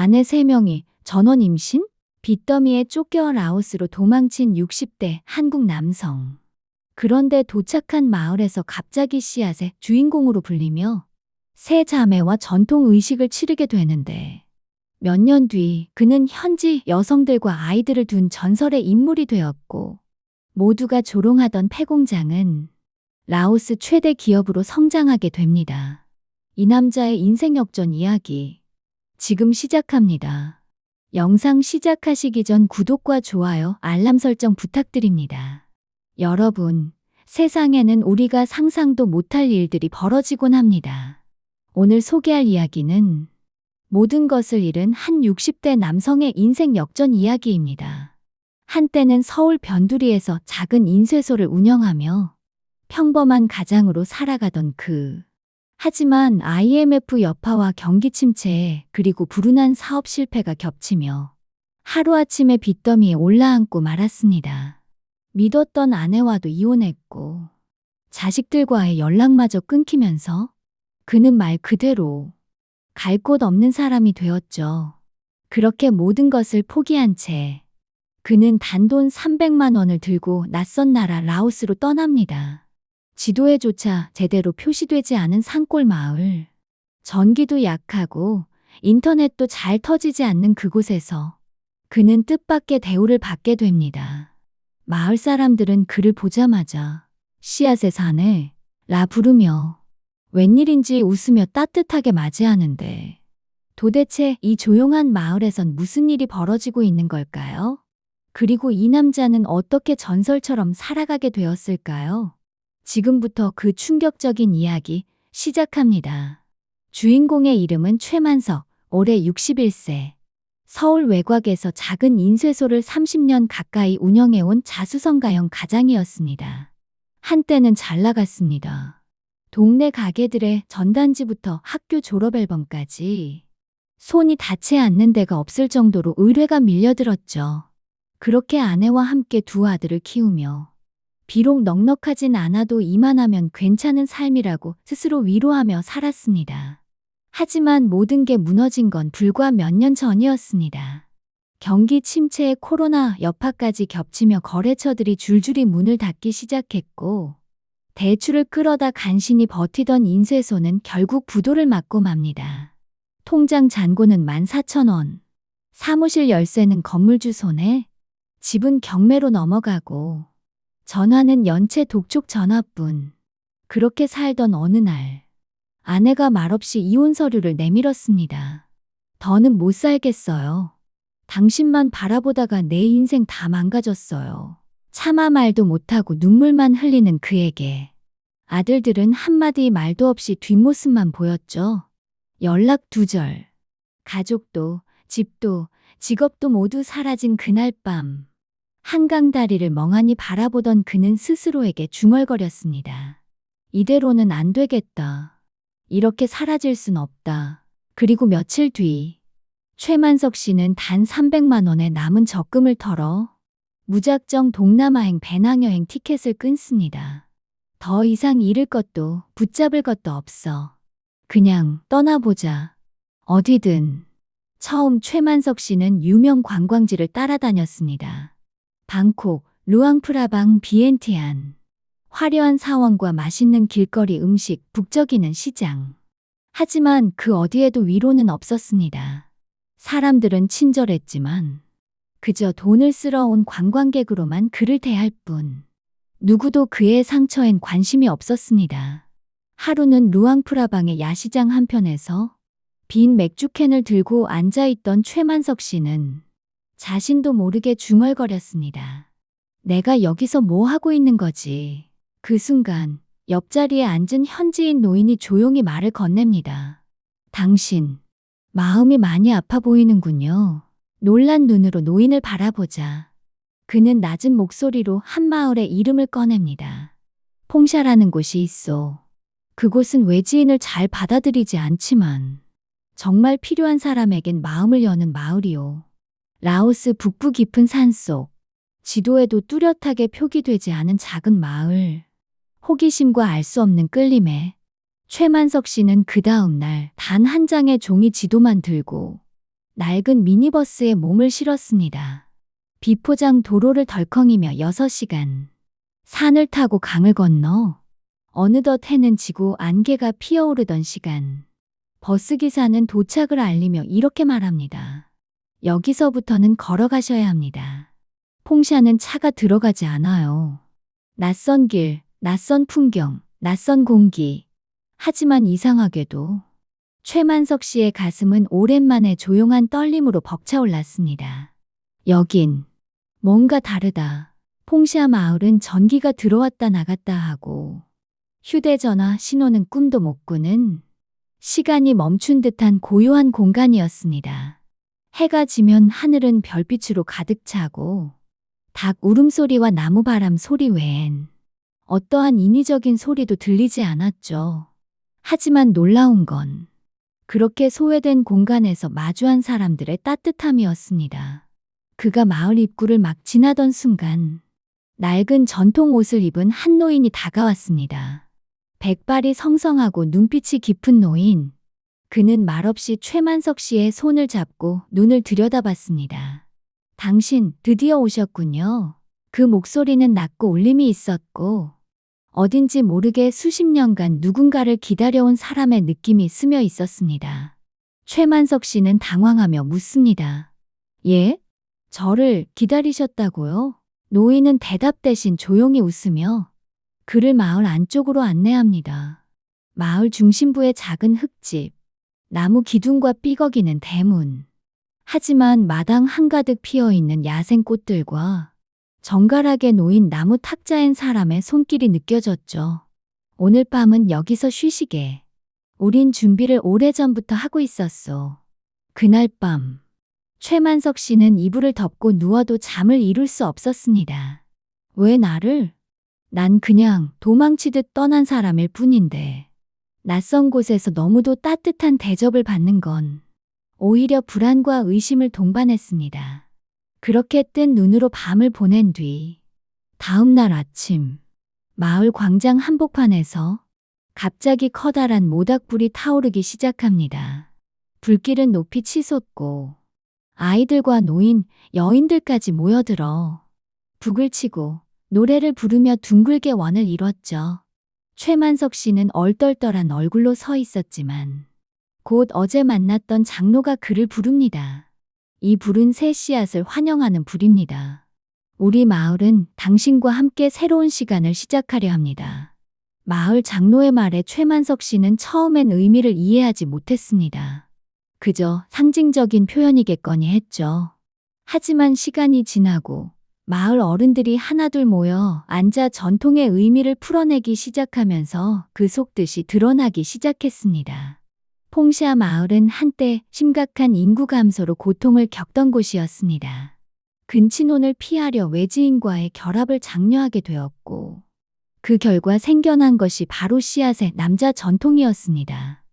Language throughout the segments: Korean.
아내 3명이 전원 임신? 빚더미에 쫓겨 라오스로 도망친 60대 한국 남성. 그런데 도착한 마을에서 갑자기 씨앗의 주인공으로 불리며 새 자매와 전통 의식을 치르게 되는데 몇 년 뒤 그는 현지 여성들과 아이들을 둔 전설의 인물이 되었고 모두가 조롱하던 폐공장은 라오스 최대 기업으로 성장하게 됩니다. 이 남자의 인생 역전 이야기 지금 시작합니다. 영상 시작하시기 전 구독과 좋아요, 알람 설정 부탁드립니다. 여러분, 세상에는 우리가 상상도 못할 일들이 벌어지곤 합니다. 오늘 소개할 이야기는 모든 것을 잃은 한 60대 남성의 인생 역전 이야기입니다. 한때는 서울 변두리에서 작은 인쇄소를 운영하며 평범한 가장으로 살아가던 그. 하지만 IMF 여파와 경기 침체 그리고 불운한 사업 실패가 겹치며 하루아침에 빚더미에 올라앉고 말았습니다. 믿었던 아내와도 이혼했고 자식들과의 연락마저 끊기면서 그는 말 그대로 갈 곳 없는 사람이 되었죠. 그렇게 모든 것을 포기한 채 그는 단돈 300만 원을 들고 낯선 나라 라오스로 떠납니다. 지도에조차 제대로 표시되지 않은 산골 마을. 전기도 약하고 인터넷도 잘 터지지 않는 그곳에서 그는 뜻밖의 대우를 받게 됩니다. 마을 사람들은 그를 보자마자 씨앗의 산을 라 부르며 웬일인지 웃으며 따뜻하게 맞이하는데 도대체 이 조용한 마을에선 무슨 일이 벌어지고 있는 걸까요? 그리고 이 남자는 어떻게 전설처럼 살아가게 되었을까요? 지금부터 그 충격적인 이야기 시작합니다. 주인공의 이름은 최만석, 올해 61세. 서울 외곽에서 작은 인쇄소를 30년 가까이 운영해온 자수성가형 가장이었습니다. 한때는 잘 나갔습니다. 동네 가게들의 전단지부터 학교 졸업 앨범까지 손이 닿지 않는 데가 없을 정도로 의뢰가 밀려들었죠. 그렇게 아내와 함께 두 아들을 키우며 비록 넉넉하진 않아도 이만하면 괜찮은 삶이라고 스스로 위로하며 살았습니다. 하지만 모든 게 무너진 건 불과 몇 년 전이었습니다. 경기 침체에 코로나 여파까지 겹치며 거래처들이 줄줄이 문을 닫기 시작했고, 대출을 끌어다 간신히 버티던 인쇄소는 결국 부도를 맞고 맙니다. 통장 잔고는 14,000원, 사무실 열쇠는 건물주 손에, 집은 경매로 넘어가고, 전화는 연체 독촉 전화뿐. 그렇게 살던 어느 날, 아내가 말없이 이혼 서류를 내밀었습니다. 더는 못 살겠어요. 당신만 바라보다가 내 인생 다 망가졌어요. 차마 말도 못하고 눈물만 흘리는 그에게 아들들은 한마디 말도 없이 뒷모습만 보였죠. 연락 두절. 가족도, 집도, 직업도 모두 사라진 그날 밤. 한강 다리를 멍하니 바라보던 그는 스스로에게 중얼거렸습니다. 이대로는 안 되겠다. 이렇게 사라질 순 없다. 그리고 며칠 뒤, 최만석 씨는 단 300만 원의 남은 적금을 털어 무작정 동남아행 배낭여행 티켓을 끊습니다. 더 이상 잃을 것도 붙잡을 것도 없어. 그냥 떠나보자. 어디든. 처음 최만석 씨는 유명 관광지를 따라다녔습니다. 방콕, 루앙프라방, 비엔티안. 화려한 사원과 맛있는 길거리 음식, 북적이는 시장. 하지만 그 어디에도 위로는 없었습니다. 사람들은 친절했지만 그저 돈을 쓸어 온 관광객으로만 그를 대할 뿐. 누구도 그의 상처엔 관심이 없었습니다. 하루는 루앙프라방의 야시장 한편에서 빈 맥주캔을 들고 앉아있던 최만석 씨는 자신도 모르게 중얼거렸습니다. 내가 여기서 뭐 하고 있는 거지? 그 순간 옆자리에 앉은 현지인 노인이 조용히 말을 건넵니다. 당신, 마음이 많이 아파 보이는군요. 놀란 눈으로 노인을 바라보자. 그는 낮은 목소리로 한 마을의 이름을 꺼냅니다. 퐁샤라는 곳이 있어. 그곳은 외지인을 잘 받아들이지 않지만 정말 필요한 사람에겐 마음을 여는 마을이요. 라오스 북부 깊은 산속, 지도에도 뚜렷하게 표기되지 않은 작은 마을. 호기심과 알 수 없는 끌림에 최만석 씨는 그 다음 날 단 한 장의 종이 지도만 들고 낡은 미니버스에 몸을 실었습니다. 비포장 도로를 덜컹이며 6시간. 산을 타고 강을 건너 어느덧 해는 지고 안개가 피어오르던 시간. 버스 기사는 도착을 알리며 이렇게 말합니다. 여기서부터는 걸어가셔야 합니다. 퐁샤는 차가 들어가지 않아요. 낯선 길, 낯선 풍경, 낯선 공기. 하지만 이상하게도 최만석 씨의 가슴은 오랜만에 조용한 떨림으로 벅차올랐습니다. 여긴 뭔가 다르다. 퐁샤 마을은 전기가 들어왔다 나갔다 하고 휴대전화 신호는 꿈도 못 꾸는 시간이 멈춘 듯한 고요한 공간이었습니다. 해가 지면 하늘은 별빛으로 가득 차고 닭 울음소리와 나무바람 소리 외엔 어떠한 인위적인 소리도 들리지 않았죠. 하지만 놀라운 건 그렇게 소외된 공간에서 마주한 사람들의 따뜻함이었습니다. 그가 마을 입구를 막 지나던 순간 낡은 전통 옷을 입은 한 노인이 다가왔습니다. 백발이 성성하고 눈빛이 깊은 노인. 그는 말없이 최만석 씨의 손을 잡고 눈을 들여다봤습니다. 당신 드디어 오셨군요. 그 목소리는 낮고 울림이 있었고 어딘지 모르게 수십 년간 누군가를 기다려온 사람의 느낌이 스며 있었습니다. 최만석 씨는 당황하며 묻습니다. 예? 저를 기다리셨다고요? 노인은 대답 대신 조용히 웃으며 그를 마을 안쪽으로 안내합니다. 마을 중심부의 작은 흙집, 나무 기둥과 삐걱이는 대문. 하지만 마당 한가득 피어 있는 야생 꽃들과 정갈하게 놓인 나무 탁자엔 사람의 손길이 느껴졌죠. 오늘 밤은 여기서 쉬시게. 우린 준비를 오래전부터 하고 있었소. 그날 밤, 최만석 씨는 이불을 덮고 누워도 잠을 이룰 수 없었습니다. 왜 나를? 난 그냥 도망치듯 떠난 사람일 뿐인데. 낯선 곳에서 너무도 따뜻한 대접을 받는 건 오히려 불안과 의심을 동반했습니다. 그렇게 뜬 눈으로 밤을 보낸 뒤 다음 날 아침 마을 광장 한복판에서 갑자기 커다란 모닥불이 타오르기 시작합니다. 불길은 높이 치솟고 아이들과 노인, 여인들까지 모여들어 북을 치고 노래를 부르며 둥글게 원을 이뤘죠. 최만석 씨는 얼떨떨한 얼굴로 서 있었지만 곧 어제 만났던 장로가 그를 부릅니다. 이 불은 새 씨앗을 환영하는 불입니다. 우리 마을은 당신과 함께 새로운 시간을 시작하려 합니다. 마을 장로의 말에 최만석 씨는 처음엔 의미를 이해하지 못했습니다. 그저 상징적인 표현이겠거니 했죠. 하지만 시간이 지나고 마을 어른들이 하나둘 모여 앉아 전통의 의미를 풀어내기 시작하면서 그 속뜻이 드러나기 시작했습니다. 퐁샤 마을은 한때 심각한 인구 감소로 고통을 겪던 곳이었습니다. 근친혼을 피하려 외지인과의 결합을 장려하게 되었고, 그 결과 생겨난 것이 바로 씨앗의 남자 전통이었습니다.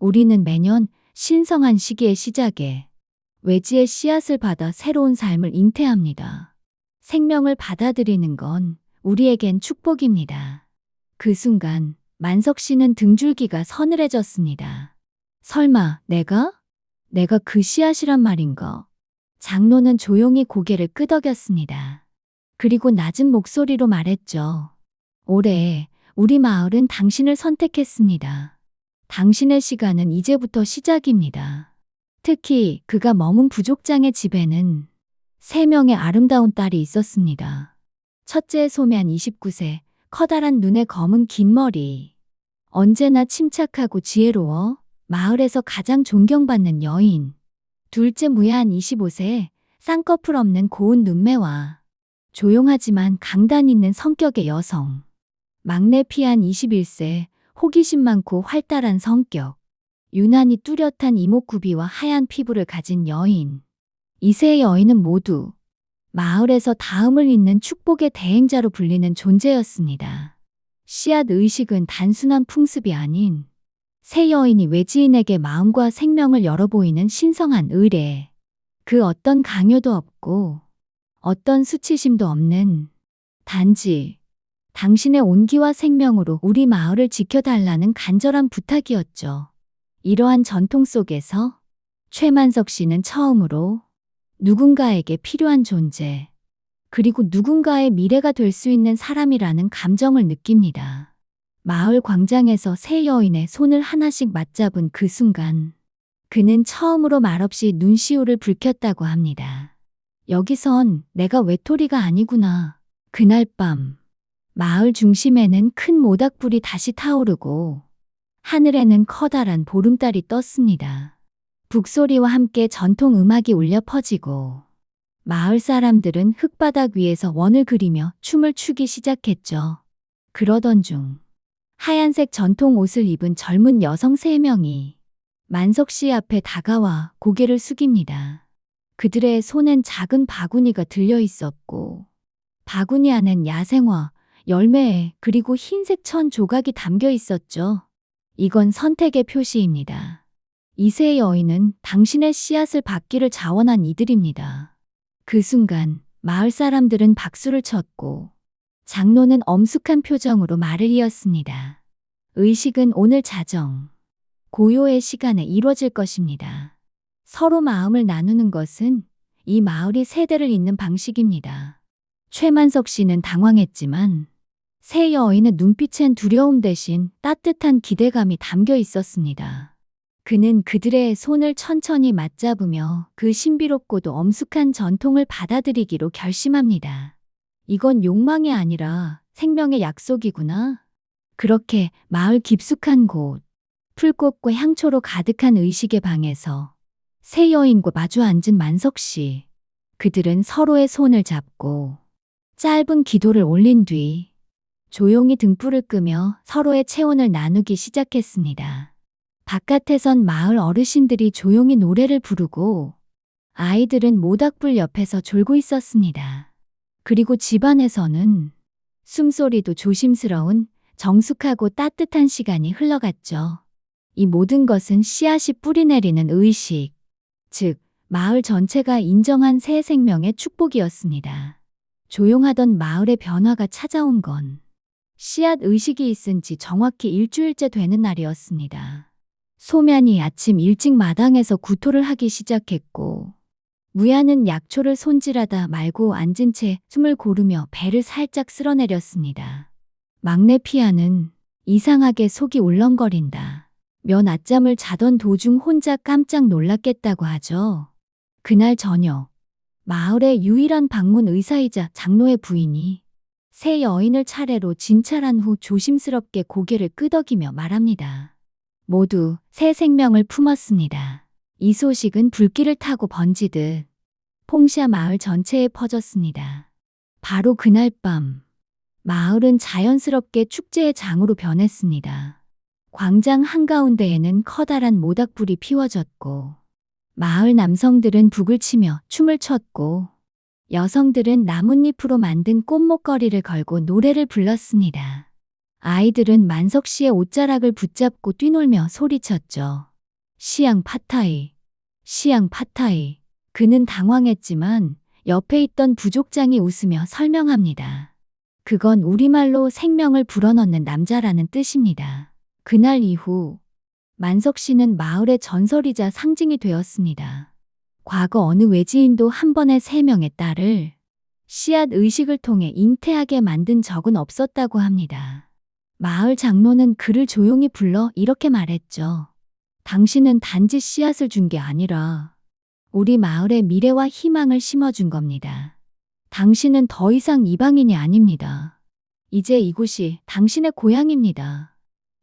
우리는 매년 신성한 시기의 시작에 외지의 씨앗을 받아 새로운 삶을 잉태합니다. 생명을 받아들이는 건 우리에겐 축복입니다. 그 순간 만석 씨는 등줄기가 서늘해졌습니다. 설마 내가? 내가 그 씨앗이란 말인가? 장로는 조용히 고개를 끄덕였습니다. 그리고 낮은 목소리로 말했죠. 올해 우리 마을은 당신을 선택했습니다. 당신의 시간은 이제부터 시작입니다. 특히 그가 머문 부족장의 집에는 세 명의 아름다운 딸이 있었습니다. 첫째 소면 29세, 커다란 눈에 검은 긴 머리. 언제나 침착하고 지혜로워 마을에서 가장 존경받는 여인. 둘째 무야한 25세, 쌍꺼풀 없는 고운 눈매와 조용하지만 강단 있는 성격의 여성. 막내 피한 21세, 호기심 많고 활달한 성격. 유난히 뚜렷한 이목구비와 하얀 피부를 가진 여인. 이세 여인은 모두 마을에서 다음을 잇는 축복의 대행자로 불리는 존재였습니다. 씨앗 의식은 단순한 풍습이 아닌 새 여인이 외지인에게 마음과 생명을 열어보이는 신성한 의뢰. 그 어떤 강요도 없고 어떤 수치심도 없는 단지 당신의 온기와 생명으로 우리 마을을 지켜달라는 간절한 부탁이었죠. 이러한 전통 속에서 최만석 씨는 처음으로 누군가에게 필요한 존재, 그리고 누군가의 미래가 될 수 있는 사람이라는 감정을 느낍니다. 마을 광장에서 세 여인의 손을 하나씩 맞잡은 그 순간, 그는 처음으로 말없이 눈시울을 붉혔다고 합니다. 여기선 내가 외톨이가 아니구나. 그날 밤, 마을 중심에는 큰 모닥불이 다시 타오르고, 하늘에는 커다란 보름달이 떴습니다. 북소리와 함께 전통 음악이 울려 퍼지고, 마을 사람들은 흙바닥 위에서 원을 그리며 춤을 추기 시작했죠. 그러던 중, 하얀색 전통 옷을 입은 젊은 여성 세 명이 만석 씨 앞에 다가와 고개를 숙입니다. 그들의 손엔 작은 바구니가 들려 있었고, 바구니 안엔 야생화, 열매, 그리고 흰색 천 조각이 담겨 있었죠. 이건 선택의 표시입니다. 이세 여인은 당신의 씨앗을 받기를 자원한 이들입니다. 그 순간 마을 사람들은 박수를 쳤고 장로는 엄숙한 표정으로 말을 이었습니다. 의식은 오늘 자정, 고요의 시간에 이루어질 것입니다. 서로 마음을 나누는 것은 이 마을이 세대를 잇는 방식입니다. 최만석 씨는 당황했지만 세 여인의 눈빛엔 두려움 대신 따뜻한 기대감이 담겨 있었습니다. 그는 그들의 손을 천천히 맞잡으며 그 신비롭고도 엄숙한 전통을 받아들이기로 결심합니다. 이건 욕망이 아니라 생명의 약속이구나. 그렇게 마을 깊숙한 곳, 풀꽃과 향초로 가득한 의식의 방에서 세 여인과 마주 앉은 만석 씨. 그들은 서로의 손을 잡고 짧은 기도를 올린 뒤 조용히 등불을 끄며 서로의 체온을 나누기 시작했습니다. 바깥에선 마을 어르신들이 조용히 노래를 부르고 아이들은 모닥불 옆에서 졸고 있었습니다. 그리고 집안에서는 숨소리도 조심스러운 정숙하고 따뜻한 시간이 흘러갔죠. 이 모든 것은 씨앗이 뿌리내리는 의식, 즉, 마을 전체가 인정한 새 생명의 축복이었습니다. 조용하던 마을의 변화가 찾아온 건 씨앗 의식이 있은 지 정확히 일주일째 되는 날이었습니다. 소면이 아침 일찍 마당에서 구토를 하기 시작했고, 무야는 약초를 손질하다 말고 앉은 채 숨을 고르며 배를 살짝 쓸어내렸습니다. 막내 피아는 이상하게 속이 울렁거린다. 며 낮잠을 자던 도중 혼자 깜짝 놀랐겠다고 하죠. 그날 저녁, 마을의 유일한 방문 의사이자 장로의 부인이 새 여인을 차례로 진찰한 후 조심스럽게 고개를 끄덕이며 말합니다. 모두 새 생명을 품었습니다. 이 소식은 불길을 타고 번지듯 퐁샤 마을 전체에 퍼졌습니다. 바로 그날 밤, 마을은 자연스럽게 축제의 장으로 변했습니다. 광장 한가운데에는 커다란 모닥불이 피워졌고, 마을 남성들은 북을 치며 춤을 췄고, 여성들은 나뭇잎으로 만든 꽃목걸이를 걸고 노래를 불렀습니다. 아이들은 만석 씨의 옷자락을 붙잡고 뛰놀며 소리쳤죠. 시양 파타이, 시양 파타이. 그는 당황했지만 옆에 있던 부족장이 웃으며 설명합니다. 그건 우리말로 생명을 불어넣는 남자라는 뜻입니다. 그날 이후 만석 씨는 마을의 전설이자 상징이 되었습니다. 과거 어느 외지인도 한 번에 세 명의 딸을 씨앗 의식을 통해 잉태하게 만든 적은 없었다고 합니다. 마을 장로는 그를 조용히 불러 이렇게 말했죠. 당신은 단지 씨앗을 준 게 아니라 우리 마을의 미래와 희망을 심어준 겁니다. 당신은 더 이상 이방인이 아닙니다. 이제 이곳이 당신의 고향입니다.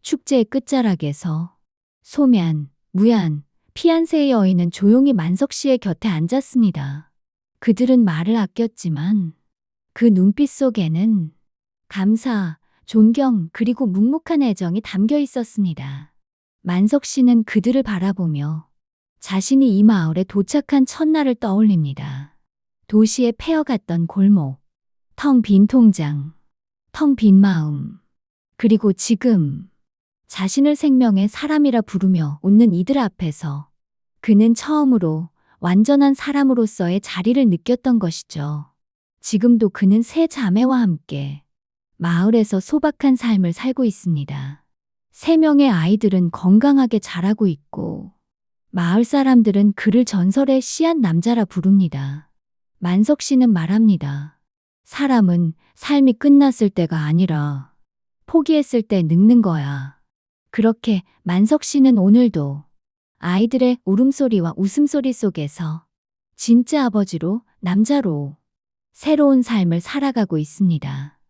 축제의 끝자락에서 소면, 무얀, 피안세의 여인은 조용히 만석 씨의 곁에 앉았습니다. 그들은 말을 아꼈지만 그 눈빛 속에는 감사, 존경, 그리고 묵묵한 애정이 담겨 있었습니다. 만석 씨는 그들을 바라보며 자신이 이 마을에 도착한 첫날을 떠올립니다. 도시에 패어갔던 골목, 텅 빈 통장, 텅 빈 마음, 그리고 지금 자신을 생명의 사람이라 부르며 웃는 이들 앞에서 그는 처음으로 완전한 사람으로서의 자리를 느꼈던 것이죠. 지금도 그는 세 자매와 함께 마을에서 소박한 삶을 살고 있습니다. 세 명의 아이들은 건강하게 자라고 있고 마을 사람들은 그를 전설의 씨앗 남자라 부릅니다. 만석 씨는 말합니다. 사람은 삶이 끝났을 때가 아니라 포기했을 때 늙는 거야. 그렇게 만석 씨는 오늘도 아이들의 울음소리와 웃음소리 속에서 진짜 아버지로, 남자로 새로운 삶을 살아가고 있습니다.